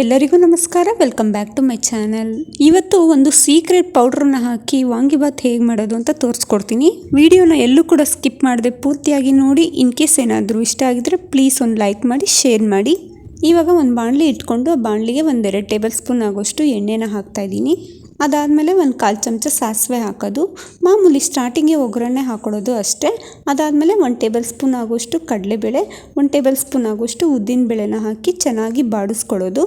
ಎಲ್ಲರಿಗೂ ನಮಸ್ಕಾರ. Welcome back to my channel ಇವತ್ತು ಒಂದು ಸೀಕ್ರೆಟ್ ಪೌಡ್ರನ್ನ ಹಾಕಿ ವಾಂಗಿಬಾತ್ ಹೇಗೆ ಮಾಡೋದು ಅಂತ ತೋರಿಸ್ಕೊಡ್ತೀನಿ. ವಿಡಿಯೋನ ಎಲ್ಲೂ ಕೂಡ ಸ್ಕಿಪ್ ಮಾಡದೆ ಪೂರ್ತಿಯಾಗಿ ನೋಡಿ. ಇನ್ ಕೇಸ್ ಏನಾದರೂ ಇಷ್ಟ ಆಗಿದ್ರೆ ಪ್ಲೀಸ್ ಒಂದು ಲೈಕ್ ಮಾಡಿ ಶೇರ್ ಮಾಡಿ. ಇವಾಗ ಒಂದು ಬಾಣಲಿ ಇಟ್ಕೊಂಡು ಆ ಬಾಣಲಿಗೆ ಒಂದೆರಡು ಟೇಬಲ್ ಸ್ಪೂನ್ ಆಗೋಷ್ಟು ಎಣ್ಣೆನ ಹಾಕ್ತಾ ಇದ್ದೀನಿ. ಅದಾದಮೇಲೆ ಒಂದು ಕಾಲು ಚಮಚ ಸಾಸಿವೆ ಹಾಕೋದು. ಮಾಮೂಲಿ ಸ್ಟಾರ್ಟಿಂಗೇ ಒಗ್ಗರಣೆ ಹಾಕೊಳ್ಳೋದು ಅಷ್ಟೇ. ಅದಾದಮೇಲೆ ಒಂದು ಟೇಬಲ್ ಸ್ಪೂನ್ ಆಗೋಷ್ಟು ಕಡಲೆಬೇಳೆ, ಒಂದು ಟೇಬಲ್ ಸ್ಪೂನ್ ಆಗೋಷ್ಟು ಉದ್ದಿನ ಬೇಳೆನ ಹಾಕಿ ಚೆನ್ನಾಗಿ ಬಾಡಿಸ್ಕೊಳ್ಳೋದು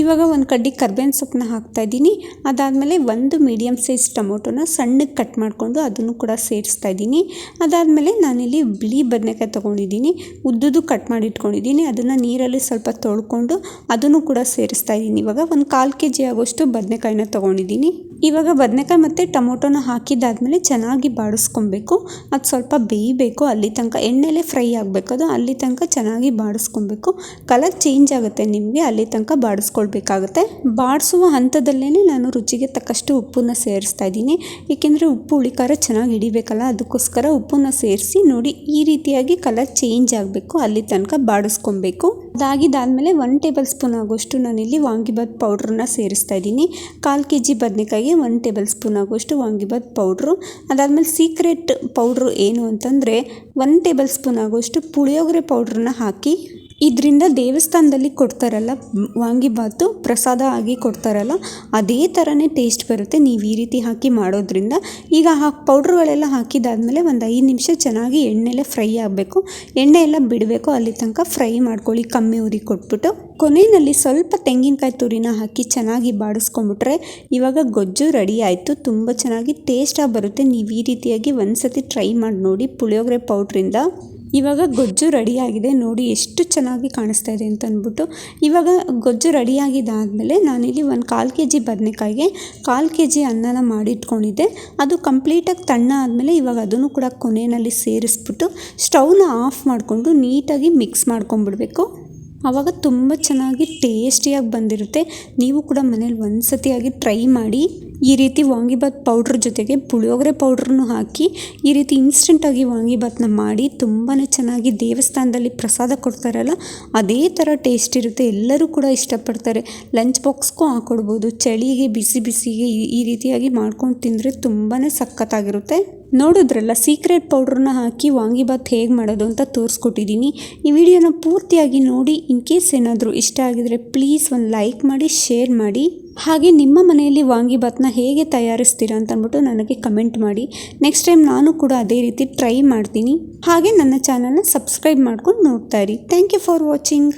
ಇವಾಗ ಒಂದು ಕಡ್ಡಿ ಕರ್ಬೇವಿನ ಸೊಪ್ಪನ್ನ ಹಾಕ್ತಾ ಇದ್ದೀನಿ. ಅದಾದಮೇಲೆ ಒಂದು ಮೀಡಿಯಮ್ ಸೈಜ್ ಟೊಮೊಟೊನ ಸಣ್ಣಗೆ ಕಟ್ ಮಾಡಿಕೊಂಡು ಅದನ್ನು ಕೂಡ ಸೇರಿಸ್ತಾ ಇದ್ದೀನಿ. ಅದಾದಮೇಲೆ ನಾನಿಲ್ಲಿ ಬಿಳಿ ಬದನೆಕಾಯಿ ತೊಗೊಂಡಿದ್ದೀನಿ. ಉದ್ದದ್ದು ಕಟ್ ಮಾಡಿ ಇಟ್ಕೊಂಡಿದ್ದೀನಿ ಅದನ್ನು ನೀರಲ್ಲಿ ಸ್ವಲ್ಪ ತೊಳ್ಕೊಂಡು ಅದನ್ನು ಕೂಡ ಸೇರಿಸ್ತಾ ಇದ್ದೀನಿ. ಇವಾಗ ಒಂದು ಕಾಲು ಕೆ ಜಿ ಆಗೋಷ್ಟು ಬದನೆಕಾಯಿನ ತೊಗೊಂಡಿದ್ದೀನಿ. ಇವಾಗ ಬದನೆಕಾಯಿ ಮತ್ತು ಟೊಮೊಟೊನ ಹಾಕಿದ್ದಾದಮೇಲೆ ಚೆನ್ನಾಗಿ ಬಾಡಿಸ್ಕೊಬೇಕು. ಅದು ಸ್ವಲ್ಪ ಬೇಯಬೇಕು, ಅಲ್ಲಿ ತನಕ ಎಣ್ಣೆಲೆ ಫ್ರೈ ಆಗಬೇಕು. ಅದು ಅಲ್ಲಿ ತನಕ ಚೆನ್ನಾಗಿ ಬಾಡಿಸ್ಕೊಬೇಕು. ಕಲರ್ ಚೇಂಜ್ ಆಗುತ್ತೆ ನಿಮಗೆ, ಅಲ್ಲಿ ತನಕ ಬಾಡಿಸ್ಕೊಳ್ಬೇಕಾಗುತ್ತೆ. ಬಾಡಿಸುವ ಹಂತದಲ್ಲೇ ನಾನು ರುಚಿಗೆ ತಕ್ಕಷ್ಟು ಉಪ್ಪನ್ನು ಸೇರಿಸ್ತಾ ಇದ್ದೀನಿ. ಏಕೆಂದರೆ ಉಪ್ಪು, ಹುಳಿಕಾರ ಚೆನ್ನಾಗಿ ಹಿಡಿಬೇಕಲ್ಲ, ಅದಕ್ಕೋಸ್ಕರ ಉಪ್ಪನ್ನು ಸೇರಿಸಿ ನೋಡಿ ಈ ರೀತಿಯಾಗಿ ಕಲರ್ ಚೇಂಜ್ ಆಗಬೇಕು, ಅಲ್ಲಿ ತನಕ ಬಾಡಿಸ್ಕೊಬೇಕು ಅದಾಗಿದ್ದಾದಮೇಲೆ ಒನ್ ಟೇಬಲ್ ಸ್ಪೂನ್ ಆಗೋಷ್ಟು ನಾನಿಲ್ಲಿ ವಾಂಗಿಬಾತ್ ಪೌಡ್ರನ್ನ ಸೇರಿಸ್ತಾ ಇದ್ದೀನಿ. ಕಾಲು ಕೆ ಜಿ ಬದನೆಕಾಯಿಗೆ ಒನ್ ಟೇಬಲ್ ಸ್ಪೂನ್ ಆಗುವಷ್ಟು ವಾಂಗಿಬಾತ್ ಪೌಡ್ರು. ಅದಾದಮೇಲೆ ಸೀಕ್ರೆಟ್ ಪೌಡ್ರು ಏನು ಅಂತಂದರೆ ಒನ್ ಟೇಬಲ್ ಸ್ಪೂನ್ ಆಗುವಷ್ಟು ಪುಳಿಯೋಗರೆ ಪೌಡ್ರನ್ನ ಹಾಕಿ ಇದರಿಂದ ದೇವಸ್ಥಾನದಲ್ಲಿ ಕೊಡ್ತಾರಲ್ಲ ವಾಂಗಿಬಾತು ಪ್ರಸಾದ ಆಗಿ ಕೊಡ್ತಾರಲ್ಲ, ಅದೇ ಥರನೇ ಟೇಸ್ಟ್ ಬರುತ್ತೆ. ನೀವು ಈ ರೀತಿ ಹಾಕಿ ಮಾಡೋದ್ರಿಂದ ಈಗ ಆ ಪೌಡ್ರುಗಳೆಲ್ಲ ಹಾಕಿದಾದ್ಮೇಲೆ ಒಂದು ಐದು ನಿಮಿಷ ಚೆನ್ನಾಗಿ ಎಣ್ಣೆಲೆ ಫ್ರೈ ಆಗಬೇಕು. ಎಣ್ಣೆ ಎಲ್ಲ ಬಿಡಬೇಕು, ಅಲ್ಲಿ ತನಕ ಫ್ರೈ ಮಾಡ್ಕೊಳ್ಳಿ, ಕಮ್ಮಿ ಉರಿ ಕೊಟ್ಬಿಟ್ಟು. ಕೊನೆಯಲ್ಲಿ ಸ್ವಲ್ಪ ತೆಂಗಿನಕಾಯಿ ತುರಿನ ಹಾಕಿ ಚೆನ್ನಾಗಿ ಬಾಡಿಸ್ಕೊಂಬಿಟ್ರೆ ಇವಾಗ ಗೊಜ್ಜು ರೆಡಿ ಆಯಿತು. ತುಂಬ ಚೆನ್ನಾಗಿ ಟೇಸ್ಟಾಗಿ ಬರುತ್ತೆ. ನೀವು ಈ ರೀತಿಯಾಗಿ ಒಂದು ಸತಿ ಟ್ರೈ ಮಾಡಿ ನೋಡಿ. ಪುಳಿಯೋಗರೆ ಪೌಡ್ರಿಂದ ಇವಾಗ ಗೊಜ್ಜು ರೆಡಿಯಾಗಿದೆ, ನೋಡಿ ಎಷ್ಟು ಚೆನ್ನಾಗಿ ಕಾಣಿಸ್ತಾ ಇದೆ ಅಂತ ಅಂದ್ಬಿಟ್ಟು, ಇವಾಗ ಗೊಜ್ಜು ರೆಡಿಯಾಗಿದ್ದಾದಮೇಲೆ ನಾನಿಲ್ಲಿ ಒಂದು ಕಾಲು ಕೆ ಜಿ ಬದನೆಕಾಯಿಗೆ ಕಾಲು ಕೆ ಜಿ ಅನ್ನನ ಮಾಡಿಟ್ಕೊಂಡಿದ್ದೆ. ಅದು ಕಂಪ್ಲೀಟಾಗಿ ತಣ್ಣ ಆದಮೇಲೆ ಇವಾಗ ಅದನ್ನು ಕೂಡ ಕೊನೆಯಲ್ಲಿ ಸೇರಿಸ್ಬಿಟ್ಟು ಸ್ಟವ್ನ ಆಫ್ ಮಾಡಿಕೊಂಡು ನೀಟಾಗಿ ಮಿಕ್ಸ್ ಮಾಡ್ಕೊಂಬಿಡ್ಬೇಕು. ಆವಾಗ ತುಂಬ ಚೆನ್ನಾಗಿ ಟೇಸ್ಟಿಯಾಗಿ ಬಂದಿರುತ್ತೆ. ನೀವು ಕೂಡ ಮನೇಲಿ ಒಂದು ಸತಿಯಾಗಿ ಟ್ರೈ ಮಾಡಿ. ಈ ರೀತಿ ವಾಂಗಿಬಾತ್ ಪೌಡ್ರ್ ಜೊತೆಗೆ ಪುಳಿಯೋಗರೆ ಪೌಡ್ರನ್ನು ಹಾಕಿ ಈ ರೀತಿ ಇನ್ಸ್ಟೆಂಟಾಗಿ ವಾಂಗಿಬಾತ್ನ ಮಾಡಿ ತುಂಬಾ ಚೆನ್ನಾಗಿ ದೇವಸ್ಥಾನದಲ್ಲಿ ಪ್ರಸಾದ ಕೊಡ್ತಾರಲ್ಲ, ಅದೇ ಥರ ಟೇಸ್ಟ್ ಇರುತ್ತೆ. ಎಲ್ಲರೂ ಕೂಡ ಇಷ್ಟಪಡ್ತಾರೆ. ಲಂಚ್ ಬಾಕ್ಸ್ಗೂ ಹಾಕ್ಕೊಡ್ಬೋದು ಚಳಿಗೆ, ಬಿಸಿ ಬಿಸಿಗೆ ಈ ರೀತಿಯಾಗಿ ಮಾಡ್ಕೊಂಡು ತಿಂದರೆ ತುಂಬಾ ಸಖತ್ತಾಗಿರುತ್ತೆ. ನೋಡಿದ್ರಲ್ಲ ಸೀಕ್ರೆಟ್ ಪೌಡ್ರನ್ನ ಹಾಕಿ ವಾಂಗಿಬಾತ್ ಹೇಗೆ ಮಾಡೋದು ಅಂತ ತೋರಿಸ್ಕೊಟ್ಟಿದ್ದೀನಿ ಈ ವಿಡಿಯೋನ ಪೂರ್ತಿಯಾಗಿ ನೋಡಿ. ಇನ್ ಕೇಸ್ ಏನಾದರೂ ಇಷ್ಟ ಆಗಿದರೆ ಪ್ಲೀಸ್ ಒಂದು ಲೈಕ್ ಮಾಡಿ ಶೇರ್ ಮಾಡಿ. ಹಾಗೆ ನಿಮ್ಮ ಮನೆಯಲ್ಲಿ ವಾಂಗಿಬಾತ್ನ ಹೇಗೆ ತಯಾರಿಸ್ತೀರಾ ಅಂತ ಅಂದ್ಬಿಟ್ಟು ನನಗೆ ಕಮೆಂಟ್ ಮಾಡಿ. ನೆಕ್ಸ್ಟ್ ಟೈಮ್ ನಾನು ಕೂಡ ಅದೇ ರೀತಿ ಟ್ರೈ ಮಾಡ್ತೀನಿ. ಹಾಗೆ ನನ್ನ ಚಾನಲ್ನ ಸಬ್ಸ್ಕ್ರೈಬ್ ಮಾಡ್ಕೊಂಡು ನೋಡ್ತಾ ಇರಿ. Thank you for watching.